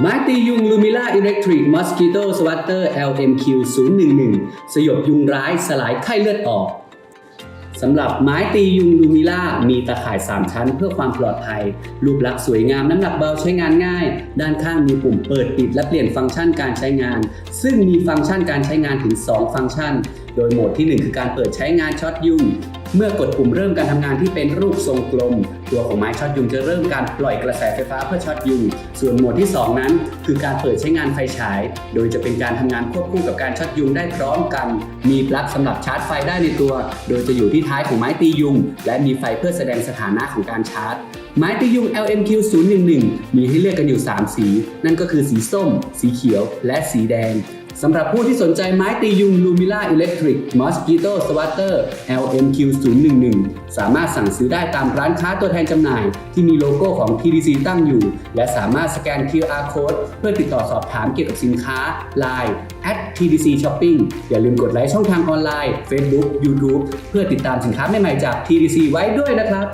ไม้ตียุงลูมิล่าอิเล็กทริกมอสกิโตสวัตเตอร์ LMQ 011 สยบยุงร้ายสลายไข้เลือดออกสำหรับไม้ตียุงลูมิล่ามีตาข่าย 3 ชั้นเพื่อความปลอดภัย รูปลักษณ์สวยงามน้ำหนักเบาใช้งานง่าย ด้านข้างมีปุ่มเปิดปิดและเปลี่ยนฟังก์ชันการใช้งาน ซึ่งมีฟังก์ชันการใช้งานถึง 2 ฟังก์ชัน โดยโหมดที่ 1 คือการเปิดใช้งานช็อตยุง เมื่อกดปุ่มเริ่มการทำงานที่เป็นรูปทรงกลม ตัวของไม้ช็อตยุงจะเริ่มการปล่อยกระแสไฟฟ้าเพื่อช็อตยุง ส่วนโหมดที่ 2 นั้น คือการเปิดใช้งานไฟฉาย โดยจะเป็นการทำงานควบคู่กับการช็อตยุงได้พร้อมกัน มีปลั๊กสำหรับชาร์จไฟได้ในตัว โดยจะอยู่ที่ท้ายของไม้ตียุง และมีไฟเพื่อแสดงสถานะของการชาร์จไม้ตียุง LMQ 011 มีให้เลือกกันอยู่ 3 สี นั่นก็คือสีส้ม สีเขียว และสีแดง สำหรับผู้ที่สนใจไม้ตียุง Lumila Electric Mosquito Swatter LMQ 011 สามารถสั่งซื้อได้ตามร้านค้าตัวแทนจำหน่าย ที่มีโลโก้ของ TDC ตั้งอยู่ และสามารถสแกน QR Code เพื่อติดต่อสอบถามเกี่ยวกับสินค้า Line at TDC Shopping อย่าลืมกดไลค์ช่องทางออนไลน์ Facebook YouTube เพื่อติดตามสินค้าใหม่ๆจาก TDC ไว้ด้วยนะครับ